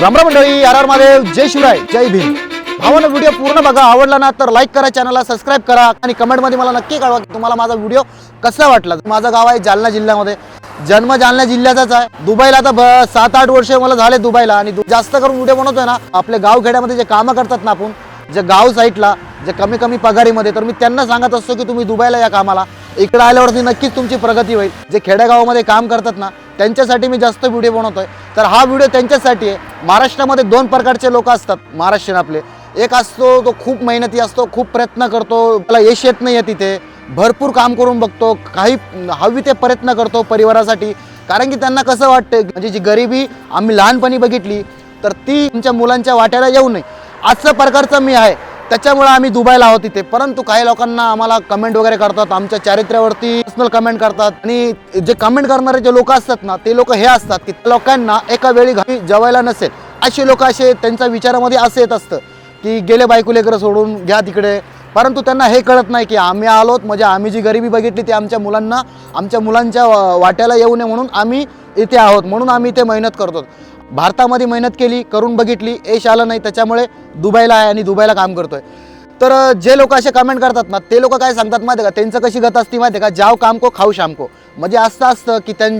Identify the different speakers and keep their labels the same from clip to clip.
Speaker 1: रामराम मंडळी R R Mahadev जय शिवराय जय भीम. भावानं व्हिडिओ पूर्ण बघा आवडला ना तर लाईक करा चॅनलला सबस्क्राईब करा आणि कमेंटमध्ये मला नक्की कळवा की तुम्हाला माझा व्हिडिओ कसा वाटला. माझं गाव आहे जालना जिल्ह्यामध्ये. जन्म जालना जिल्ह्याचाच आहे. दुबईला आता सात आठ वर्ष मला झाले दुबईला आणि जास्त करून व्हिडिओ बनवतोय ना आपल्या गाव खेड्यामध्ये जे कामं करतात ना आपण जे गाव साईडला जे कमी कमी पगारीमध्ये तर मी त्यांना सांगत असतो की तुम्ही दुबईला या कामाला. इकडे आल्यावरती नक्कीच तुमची प्रगती होईल. जे खेडेगावामध्ये काम करतात ना त्यांच्यासाठी मी जास्त व्हिडिओ बनवतोय. तर हा व्हिडिओ त्यांच्यासाठी आहे. महाराष्ट्रामध्ये दोन प्रकारचे लोक असतात महाराष्ट्रीयन आपले. एक असतो तो खूप मेहनती असतो खूप प्रयत्न करतो त्याला यश येत नाही आहे तिथे. भरपूर काम करून बघतो काही हवी ते प्रयत्न करतो परिवारासाठी. कारण की त्यांना कसं वाटतं म्हणजे जी गरिबी आम्ही लहानपणी बघितली तर ती तुमच्या मुलांच्या वाट्याला येऊ नये. असं प्रकारचं मी आहे. त्याच्यामुळे आम्ही दुबईला आहोत तिथे परंतु काही लोकांना आम्हाला कमेंट वगैरे करतात आमच्या चारित्र्यावरती पर्सनल कमेंट करतात. आणि जे कमेंट करणारे जे लोक असतात ना ते लोक हे असतात की त्या लोकांना एका वेळी घरी जेवायला नसेल. असे लोक असे त्यांच्या विचारामध्ये असं येत असतं की गेले बायको लेकरं सोडून घ्या तिकडे. परंतु त्यांना हे कळत नाही की आम्ही आलोत म्हणजे आम्ही जी गरिबी बघितली ती आमच्या मुलांना आमच्या मुलांच्या वाट्याला येऊ नये म्हणून आम्ही इथे आहोत. म्हणून आम्ही इथे मेहनत करतो. भारतामध्ये मेहनत केली करून बघितली यश आलं नाही त्याच्यामुळे दुबईला आहे आणि दुबईला काम करतोय. तर जे लोक असे कमेंट करतात ना ते लोक काय सांगतात माहिती आहे का? त्यांचं कशी गत असते माहिती आहे का? जाव काम को खाऊ शाम को. म्हणजे असं असतं की त्यां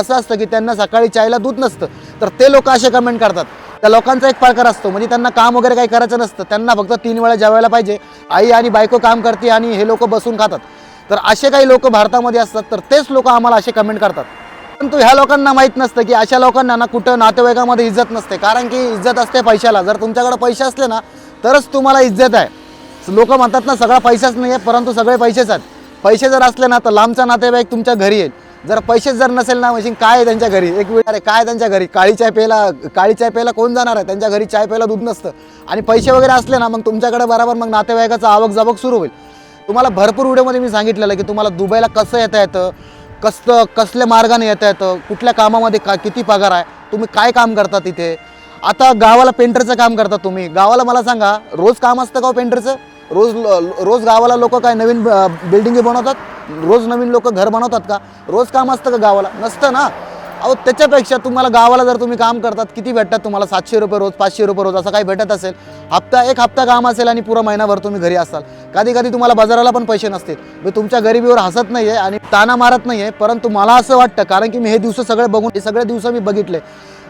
Speaker 1: असं असतं की त्यांना सकाळी चायला दूध नसतं. तर ते लोक असे कमेंट करतात. त्या लोकांचा एक प्रकार असतो. म्हणजे त्यांना काम वगैरे काही करायचं नसतं. त्यांना फक्त तीन वेळा जेवायला पाहिजे आई आणि बायको काम करते आणि हे लोक बसून खातात. तर असे काही लोक भारतामध्ये असतात. तर तेच लोक आम्हाला असे कमेंट करतात. परंतु ह्या लोकांना माहीत नसतं की अशा लोकांना ना कुठं नातेवाईकामध्ये इज्जत नसते. कारण की इज्जत असते पैशाला. जर तुमच्याकडे पैसे असले ना तरच तुम्हाला इज्जत आहे. लोक म्हणतात ना सगळा पैसाच नाही आहे परंतु सगळे पैसेच आहेत. पैसे जर असले ना तर लांबचा नातेवाईक तुमच्या घरी येईल. जर पैसेच जर नसेल ना म्हणजे काय आहे त्यांच्या घरी? एक वेळ अरे काय त्यांच्या घरी? काळी चाय प्यायला काळी चाय प्यायला कोण जाणार आहे? त्यांच्या घरी चाय प्यायला दूध नसतं. आणि पैसे वगैरे असले ना मग तुमच्याकडे बरोबर मग नातेवाईकाचं आवक जावक सुरू होईल. तुम्हाला भरपूर व्हिडिओमध्ये मी सांगितलेलं की तुम्हाला दुबईला कसं येता येतं? कसं कसल्या मार्गाने येता येतं? कुठल्या कामामध्ये का किती पगार आहे? तुम्ही काय काम करता तिथे? आता गावाला पेंटरचं काम करता तुम्ही. गावाला मला सांगा रोज काम असतं का हो पेंटरचं रोज रोज गावाला लोक काय नवीन बिल्डिंगी बनवतात? रोज नवीन लोक घर बनवतात का? रोज काम असतं का गावाला? नसतं ना. अहो त्याच्यापेक्षा तुम्हाला गावाला जर तुम्ही काम करतात किती भेटतात तुम्हाला? सातशे रुपये रोज पाचशे रुपये रोज असं काही भेटत असेल? हप्ता एक हप्ता काम असेल आणि पुरा महिनाभर तुम्ही घरी असाल. कधी कधी तुम्हाला बाजाराला पण पैसे नसतील. मी तुमच्या गरिबीवर हसत नाही आहे आणि ताना मारत नाही आहे परंतु मला असं वाटतं कारण की मी हे दिवस सगळे बघून हे सगळे दिवस मी बघितले.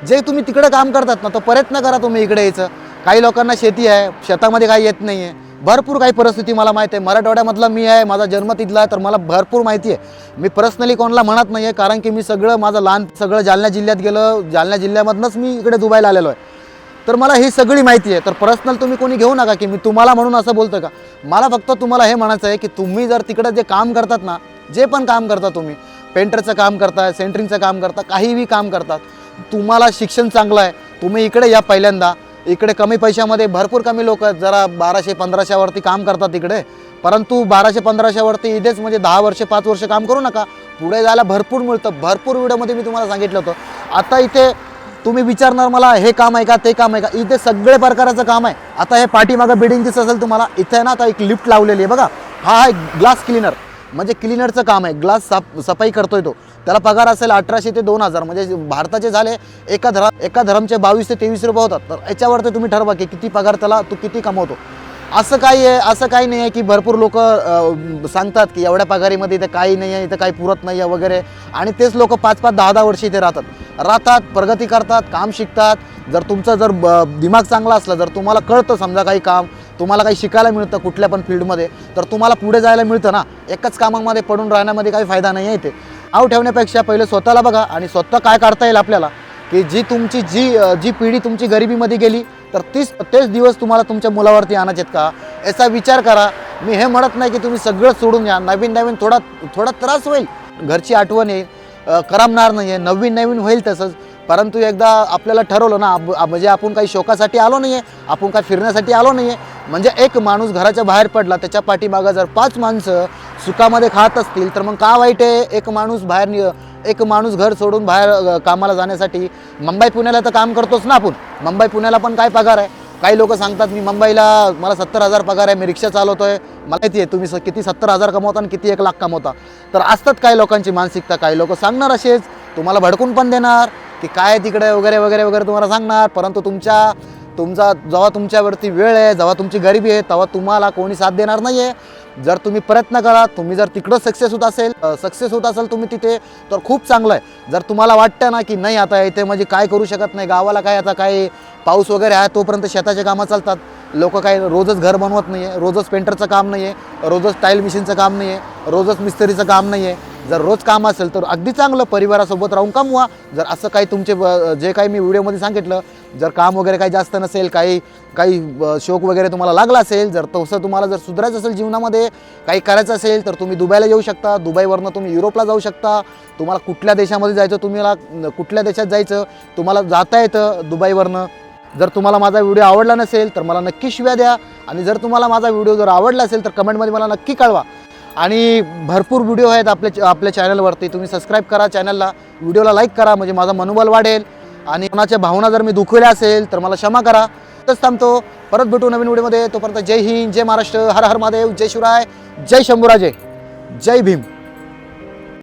Speaker 1: जे तुम्ही तिकडे काम करतात ना तो प्रयत्न करा तुम्ही इकडे यायचं. काही लोकांना शेती आहे शेतामध्ये काही येत नाही आहे भरपूर काही परिस्थिती मला माहिती आहे. मराठवाड्यामधला मी आहे माझा जन्म तिथला आहे तर मला भरपूर माहिती आहे. मी पर्सनली कोणाला म्हणत नाही आहे कारण की मी सगळं माझं लहान सगळं जालना जिल्ह्यात गेलं. जालना जिल्ह्यामधनंच मी इकडे दुबईला आलेलो आहे. तर मला ही सगळी माहिती आहे. तर पर्सनल तुम्ही कोणी घेऊ नका की मी तुम्हाला म्हणून असं बोलतो का? मला फक्त तुम्हाला हे म्हणायचं आहे की तुम्ही जर तिकडे जे काम करतात ना जे पण काम करता तुम्ही पेंटरचं काम करताय सेंटरिंगचं काम करता काहीही काम करतात तुम्हाला शिक्षण चांगलं आहे. तुम्ही इकडे या पहिल्यांदा. इकडे कमी पैशामध्ये भरपूर कमी लोक जरा बाराशे पंधराशेवरती काम करतात इकडे परंतु बाराशे पंधराशेवरती इथेच म्हणजे दहा वर्ष पाच वर्ष काम करू नका. पुढे जायला भरपूर मिळतं. भरपूर व्हिडिओमध्ये मी तुम्हाला सांगितलं होतं. आता इथे तुम्ही विचारणार मला हे काम आहे का? ते काम आहे का? इथे सगळे प्रकाराचं काम आहे. आता हे पाठीमागं बिल्डिंग दिसत असेल तुम्हाला. इथे ना आता एक लिफ्ट लावलेली आहे. बघा. हा आहे ग्लास क्लिनर म्हणजे क्लिनरचं काम आहे. ग्लास साफ सफाई करतोय तो. त्याला पगार असेल अठराशे ते दोन हजार. म्हणजे भारताचे झाले एका धरा एका धरमचे बावीस ते तेवीस रुपये होतात. तर याच्यावरती तुम्ही ठरवा की किती पगार त्याला तू किती कमवतो. असं काही आहे असं काही नाही आहे की भरपूर लोक सांगतात की एवढ्या पगारीमध्ये इथं काही नाही आहे इथं काही पुरत नाही आहे वगैरे. आणि तेच लोक पाच पाच दहा दहा वर्ष इथे राहतात. राहतात प्रगती करतात काम शिकतात. जर तुमचं जर ब- दिमाग चांगला असला जर तुम्हाला कळतं समजा काही काम तुम्हाला काही शिकायला मिळतं कुठल्या पण फील्डमध्ये तर तुम्हाला पुढे जायला मिळतं ना. एकच कामामध्ये पडून राहण्यामध्ये काही फायदा नाही आहे इथे. आऊ ठेवण्यापेक्षा पहिले स्वतःला बघा आणि स्वतः काय काढता येईल आपल्याला की जी तुमची जी जी पिढी तुमची गरिबीमध्ये गेली तर तीच तेच दिवस तुम्हाला तुमच्या मुलावरती आणायचे का? याचा विचार करा. मी हे म्हणत नाही की तुम्ही सगळं सोडून घ्या नवीन नवीन थोडा थोडा त्रास होईल. घरची आठवण येईल करमणार नाही आहे नवीन नवीन होईल तसंच. परंतु एकदा आपल्याला ठरवलं ना म्हणजे आपण काही शोकासाठी आलो नाही आहे आपण काही फिरण्यासाठी आलो नाही आहे म्हणजे एक माणूस घराच्या बाहेर पडला त्याच्या पाठीमागं जर पाच माणसं सुखामध्ये खात असतील तर मग का वाईट आहे एक माणूस बाहेर नि एक माणूस घर सोडून बाहेर कामाला जाण्यासाठी? मुंबई पुण्याला तर काम करतोच ना आपण. मुंबई पुण्याला पण काय पगार आहे? काही लोक सांगतात मी मुंबईला मला सत्तर हजार पगार आहे मी रिक्षा चालवतोय. मला माहिती आहे तुम्ही स- किती सत्तर हजार कमवता आणि किती एक लाख कमवता. तर असतात काही लोकांची मानसिकता काही लोक सांगणार असेच तुम्हाला भडकून पण देणार की काय तिकडे वगैरे वगैरे वगैरे तुम्हाला सांगणार. परंतु तुमच्या तुमचा जेव्हा तुमच्यावरती वेळ आहे जेव्हा तुमची गरिबी आहे तेव्हा तुम्हाला कोणी साथ देणार नाही आहे जर तुम्ही प्रयत्न करा तुम्ही जर तिकडं सक्सेस होत असेल सक्सेस होत असेल तुम्ही तिथे तर खूप चांगलं आहे. जर तुम्हाला वाटतं ना की नाही आता इथे म्हणजे काय करू शकत नाही गावाला काय आता काय पाऊस वगैरे आहे तोपर्यंत शेताचे कामं चालतात. लोक काय रोजच घर बनवत नाही आहे रोजच पेंटरचं काम नाही आहे रोजच टाईल मिशीनचं काम नाही आहे रोजच मिस्त्रीचं काम नाही आहे जर रोज काम असेल तर अगदी चांगलं परिवारासोबत राहून कमवा. जर असं काही तुमचे जे काही मी व्हिडिओमध्ये सांगितलं जर काम वगैरे काही जास्त नसेल काही काही शोक शौक वगैरे तुम्हाला लागला असेल जर तसं तुम्हाला जर सुधारायचं असेल जीवनामध्ये काही करायचं असेल तर तुम्ही दुबईला येऊ शकता. दुबईवरनं तुम्ही युरोपला जाऊ शकता. तुम्हाला कुठल्या देशामध्ये जायचं तुम्हाला कुठल्या देशात जायचं तुम्हाला जाता येतं दुबईवरनं. जर तुम्हाला माझा व्हिडिओ आवडला नसेल तर मला नक्की शिव्या द्या. आणि जर तुम्हाला माझा व्हिडिओ जर आवडला असेल तर कमेंटमध्ये मला नक्की कळवा. आणि भरपूर व्हिडिओ आहेत आपल्या आपल्या चॅनलवरती तुम्ही सबस्क्राईब करा चॅनलला व्हिडिओला लाईक करा म्हणजे माझं मनोबल वाढेल. आणि कोणाच्या भावना जर मी दुखवल्या असेल तर मला क्षमा करा. तसंच थांबतो. परत भेटू नवीन व्हिडिओमध्ये तोपर्यंत जय हिंद जय महाराष्ट्र हर हर महादेव जय शिवराय जय शंभूराजे. जय भीम.